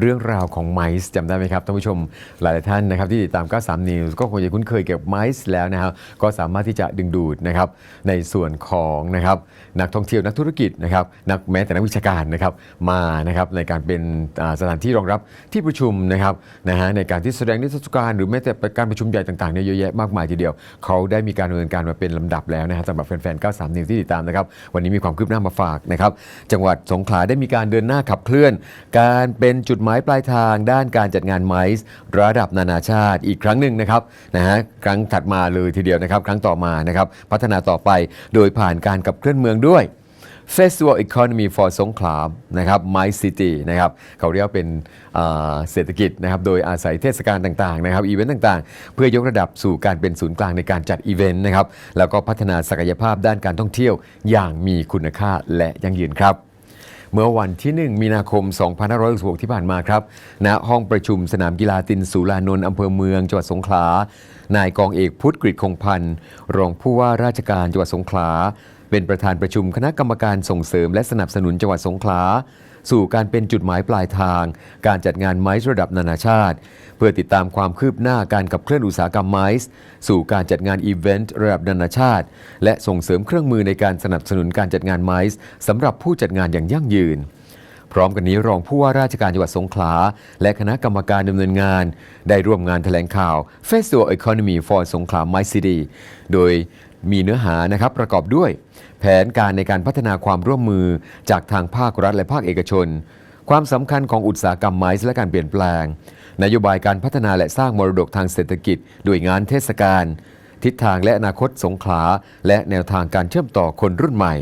เรื่องราวของไมซ์จำได้ไหมครับท่านผู้ชมหลายๆท่านนะครับที่ติดตาม 93 News ก็คงจะคุ้นเคยเกี่ยวกับไมซ์แล้วนะครับก็สามารถที่จะดึงดูดนะครับในส่วนของนะครับนักท่องเที่ยวนักธุรกิจนะครับนักแม้แต่นักวิชาการนะครับมานะครับในการเป็นสถานที่รองรับที่ประชุมนะครับนะฮะในการที่แสดงนิทรรศการหรือแม้แต่การประชุมใหญ่ต่างๆเนี่ยเยอะแยะมากมายทีเดียว เขาได้มีการดำเนินการมาเป็นลำดับแล้วนะฮะสำหรับแฟนๆ 93 News ที่ติดตามนะครับวันนี้มีความคืบหน้ามาฝากนะครับจังหวัดสงขลาได้มีการเดินหน้าขับเคลื่อน การเป็นจุดหมายปลายทางด้านการจัดงานไมซ์ระดับนานาชาติอีกครั้งหนึ่งนะครับนะฮะครั้งถัดมาเลยทีเดียวนะครับ ครั้งต่อมานะครับพัฒนาต่อไปโดยผ่านการขับเคลื่อนเมืองด้วย Festival Economy for สงขลานะครับ My City นะครับเขาเรียกเป็นเศรษฐกิจนะครับโดยอาศัยเทศกาลต่างๆนะครับอีเวนต์ต่างๆ เพื่อยกระดับสู่การเป็นศูนย์กลางในการจัดอีเวนต์นะครับแล้วก็พัฒนาศักยภาพด้านการท่องเที่ยวอย่างมีคุณค่าและยั่งยืนครับ เมื่อวันที่ 1 มีนาคม 2566ที่ผ่านมาครับณห้องประชุมสนามกีฬาตินสุรานนท์อำเภอเมืองจังหวัดสงขลานายกองเอกพุทธกฤษคงพันธ์รองผู้ว่าราชการจังหวัดสงขลาเป็นประธานประชุมคณะกรรมการส่งเสริมและสนับสนุนจังหวัดสงขลา สู่การเป็นจุดหมายปลายทาง การจัดงานไมซ์ระดับนานาชาติ เพื่อติดตามความคืบหน้าการขับเคลื่อนอุตสาหกรรมไมซ์สู่การจัดงานอีเวนต์ระดับนานาชาติ และส่งเสริมเครื่องมือในการสนับสนุนการจัดงานไมซ์สำหรับผู้จัดงานอย่างยั่งยืนพร้อมกันนี้รองผู้ว่าราชการจังหวัดสงขลา และคณะกรรมการดำเนินงาน ได้ร่วมงานแถลงข่าว Festival Economy for สงขลา My City โดย มีเนื้อหานะครับประกอบด้วย แผนการในการพัฒนาความร่วมมือจากทางภาครัฐและภาคเอกชน ความสำคัญของอุตสาหกรรมไม้และการเปลี่ยนแปลง นโยบายการพัฒนาและสร้างมรดกทางเศรษฐกิจด้วยงานเทศกาลทิศทางและอนาคตสงขลาและแนวทางการเชื่อมต่อคนรุ่นใหม่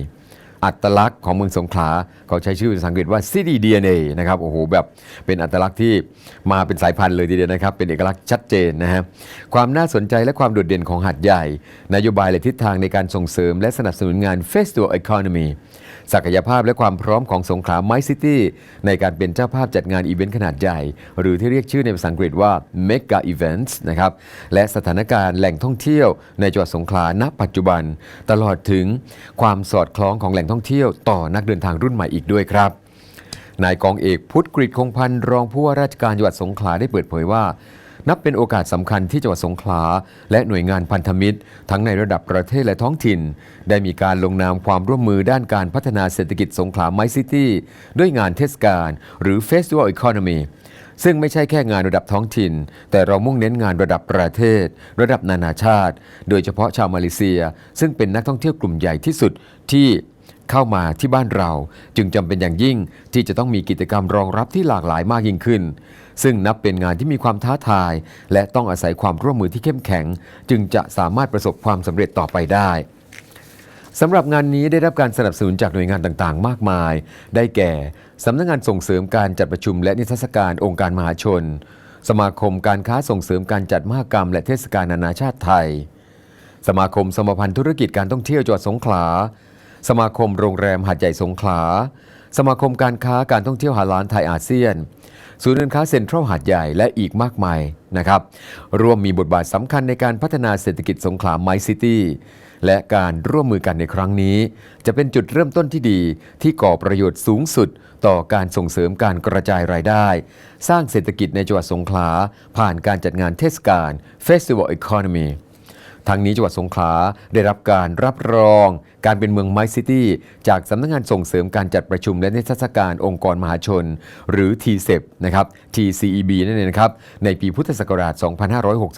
อัตลักษณ์ของเมืองสงขลาเขาใช้ชื่อภาษาอังกฤษว่า City DNA นะครับโอ้โหแบบเป็นอัตลักษณ์ที่มาเป็นสายพันธุ์เลยทีเดียวนะครับ เป็นเอกลักษณ์ชัดเจนนะฮะความน่าสนใจและความโดดเด่นของหัดใหญ่ นโยบายและทิศทางในการส่งเสริม และสนับสนุนงาน Festival Economy ศักยภาพและความพร้อมของสงขลาไมซิตี้ในการเป็นเจ้าภาพจัดงานอีเวนต์ขนาดใหญ่ หรือที่เรียกชื่อในภาษาอังกฤษว่า Mega Events นะครับและสถานการณ์แหล่งท่องเที่ยวในจังหวัดสงขลาณปัจจุบัน ตลอดถึงความสอดคล้องของแหล่งท่องเที่ยวต่อนักเดินทางรุ่นใหม่อีกด้วยครับนายกองเอกพุทธกฤษคงพันธ์รองผู้ว่าราชการจังหวัดสงขลาได้เปิดเผยว่า นับเป็นโอกาสสำคัญที่จังหวัดสงขลา และหน่วยงานพันธมิตร ทั้งในระดับประเทศและท้องถิ่น ได้มีการลงนามความร่วมมือด้านการพัฒนาเศรษฐกิจสงขลาไมซิตี้ด้วยงานเทศกาลหรือ Festival Economy ซึ่งไม่ใช่แค่งานระดับท้องถิ่น แต่เรามุ่งเน้นงานระดับประเทศ ระดับนานาชาติ โดยเฉพาะชาวมาเลเซีย ซึ่งเป็นนักท่องเที่ยวกลุ่มใหญ่ที่สุดที่ เข้ามาที่บ้านเรา จึงจำเป็นอย่างยิ่งที่จะต้องมีกิจกรรมรองรับที่หลากหลายมากยิ่งขึ้น ซึ่งนับเป็นงานที่มีความท้าทาย และต้องอาศัยความร่วมมือที่เข้มแข็ง จึงจะสามารถประสบความสำเร็จต่อไปได้สำหรับงานนี้ได้รับการสนับสนุนจากหน่วยงานต่างๆ มากมาย ได้แก่ สำนักงานส่งเสริมการจัดประชุมและนิทรรศการองค์การมหาชน สมาคมการค้าส่งเสริมการจัดมหกรรม และเทศกาลนานาชาติไทย สมาคมสมพันธ์ธุรกิจการท่องเที่ยวจังหวัดสงขลา สมาคมโรงแรมหาดใหญ่สงขลา สมาคมการค้าการท่องเที่ยวหาล้านไทยอาเซียน ศูนย์การค้าเซ็นทรัลหาดใหญ่และอีกมากมายนะครับร่วมมีบทบาทสำคัญในการพัฒนาเศรษฐกิจสงขลาไมซิตี้และการร่วมมือกันในครั้งนี้ จะเป็นจุดเริ่มต้นที่ดีที่ก่อประโยชน์สูงสุดต่อการส่งเสริมการกระจายรายได้ สร้างเศรษฐกิจในจังหวัดสงขลาผ่านการจัดงานเทศกาล Festival Economy ทางนี้จังหวัดสงขลาได้รับการรับรองการเป็นเมืองไมซิตี้จากสำนักงานส่งเสริมการจัดประชุมและนิทรรศการองค์กรมหาชน หรือ TCEP นะครับ TCEB นั่นเองนะครับ ในปีพุทธศักราช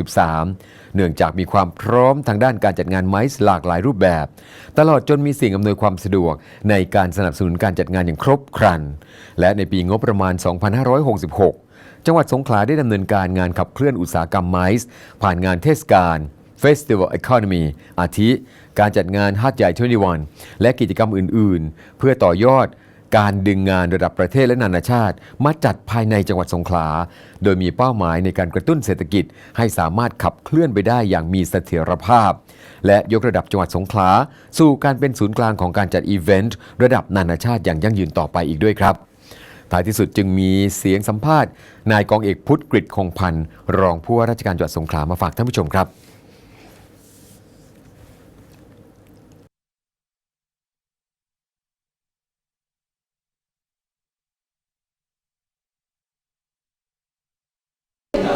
2563 เนื่องจากมีความพร้อมทางด้านการจัดงานไมซ์หลากหลายรูปแบบ ตลอดจนมีสิ่งอำนวยความสะดวกในการสนับสนุนการจัดงานอย่างครบครัน และในปีงบประมาณ 2566 จังหวัดสงขลาได้ดำเนินการงานขับเคลื่อนอุตสาหกรรมไมซ์ผ่านงานเทศกาล Festival Economy อาทิ การจัดงานฮัทใหญ่21และกิจกรรมอื่นๆ เพื่อต่อยอดการดึงงานระดับประเทศและนานาชาติ มาจัดภายในจังหวัดสงขลา โดยมีเป้าหมายในการกระตุ้นเศรษฐกิจ ให้สามารถขับเคลื่อนไปได้อย่างมีเสถียรภาพ และยกระดับจังหวัดสงขลา สู่การเป็นศูนย์กลางของการจัดอีเวนต์ระดับนานาชาติอย่างยั่งยืนต่อไปอีกด้วยครับท้ายที่สุดจึงมีเสียงสัมภาษณ์ นายกองเอกพุทธกฤษคงพันธ์รองผู้ว่าราชการจังหวัดสงขลามาฝากท่านผู้ชมครับ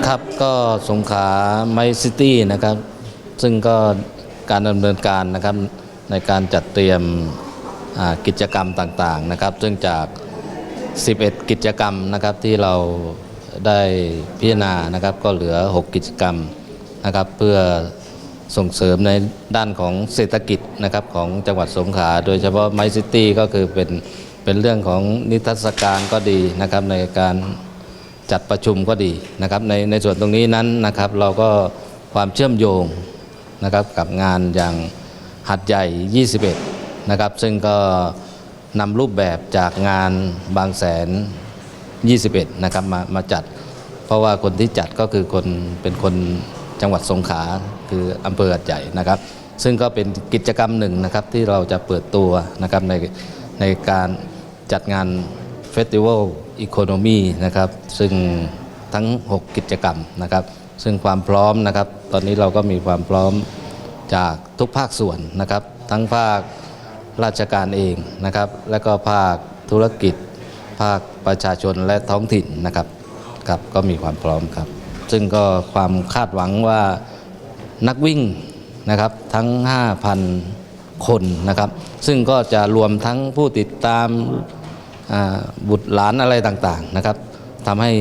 ครับก็สงขาไมซิตี้นะครับ ซึ่งก็การดำเนินการนะครับในการจัดเตรียมกิจกรรมต่างๆนะครับซึ่งจาก 11 กิจกรรมนะครับที่เราได้พิจารณานะครับก็เหลือ 6 กิจกรรมนะครับเพื่อส่งเสริมในด้านของเศรษฐกิจนะครับของจังหวัดสงขลาโดยเฉพาะไมซิตี้ก็คือเป็นเป็นเรื่องของนิทรรศการก็ดีนะครับในการ จัดประชุมก็ดีนะครับในในส่วนตรงนี้นั้นนะครับ เราก็ความเชื่อมโยงนะครับกับงานอย่างหัดใหญ่ 21 นะครับ ซึ่งก็นำรูปแบบจากงานบางแสน 21 นะครับมามาจัด เพราะว่าคนที่จัดก็คือคนเป็นคนจังหวัดสงขลาคืออำเภอหัดใหญ่นะครับ ซึ่งก็เป็นกิจกรรมหนึ่งนะครับที่เราจะเปิดตัวนะครับในในการจัดงาน เฟสติวัลอีโคโนมีนะครับซึ่งทั้ง 6 กิจกรรมนะครับซึ่งความพร้อมนะครับ ตอนนี้เราก็มีความพร้อมจากทุกภาคส่วนนะครับ ทั้งภาคราชการเองนะครับ และก็ภาคธุรกิจ ภาคประชาชนและท้องถิ่นนะครับครับก็มีความพร้อมครับ ซึ่งก็ความคาดหวังว่านักวิ่งนะครับทั้ง 5,000 คนนะครับ ซึ่งก็จะรวมทั้งผู้ติดตาม บุตรหลานอะไรต่างๆนะครับทำให้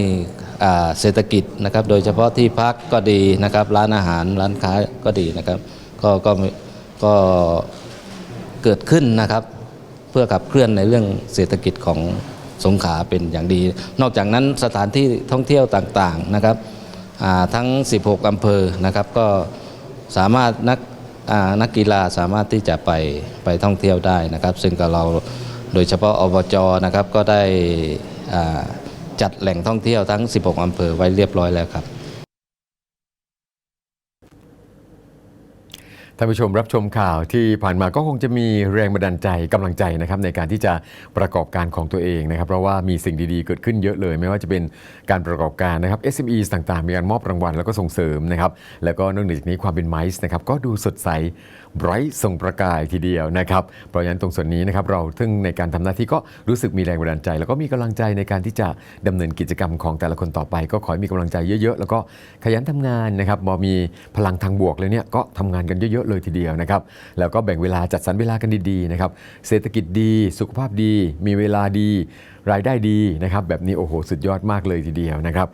เศรษฐกิจนะครับ โดยเฉพาะที่พักก็ดีนะครับ ร้านอาหารร้านค้าก็ดีนะครับ ก็ก็ก็เกิดขึ้นนะครับ เพื่อขับเคลื่อนในเรื่องเศรษฐกิจของสงขลาเป็นอย่างดี นอกจากนั้นสถานที่ท่องเที่ยวต่างๆนะครับทั้ง 16 อำเภอนะครับ ก็สามารถนักนักกีฬาสามารถที่จะไปไปท่องเที่ยวได้นะครับ ซึ่งกับเรา โดยเฉพาะอบจนะครับก็ได้จัดแหล่งท่องเที่ยวทั้ง 16 อำเภอไว้เรียบร้อยแล้วครับ ท่านผู้ชมรับชมข่าวที่ผ่านมาก็คงจะมีแรงบันดาลใจกำลังใจนะครับในการที่จะประกอบการของตัวเองนะครับเพราะว่ามีสิ่งดีๆเกิดขึ้นเยอะเลย ไม่ว่าจะเป็นการประกอบการนะครับ SME ต่างๆ มีการมอบรางวัลแล้วก็ส่งเสริมนะครับแล้วก็นอกเหนือจากนี้ความเป็นไมซ์นะครับก็ดูสดใสไบรท์ส่งประกายทีเดียวนะครับเพราะฉะนั้นตรงส่วนนี้นะครับเราซึ่งในการทำหน้าที่ก็รู้สึกมีแรงบันดาลใจ แล้วก็มีกำลังใจในการที่จะดำเนินกิจกรรมของแต่ละคนต่อไป ก็ขอให้มีกำลังใจเยอะ ๆ แล้วก็ขยันทำงานนะครับบอมีพลังทางบวกเลยเนี่ยก็ทำงานกันเยอะๆเลยทีเดียวนะครับแล้วก็แบ่งเวลาจัดสรรเวลากันดีๆนะครับเศรษฐกิจดี สุขภาพดี มีเวลาดี รายได้ดีนะครับแบบนี้โอ้โหสุดยอดมากเลยทีเดียวนะครับ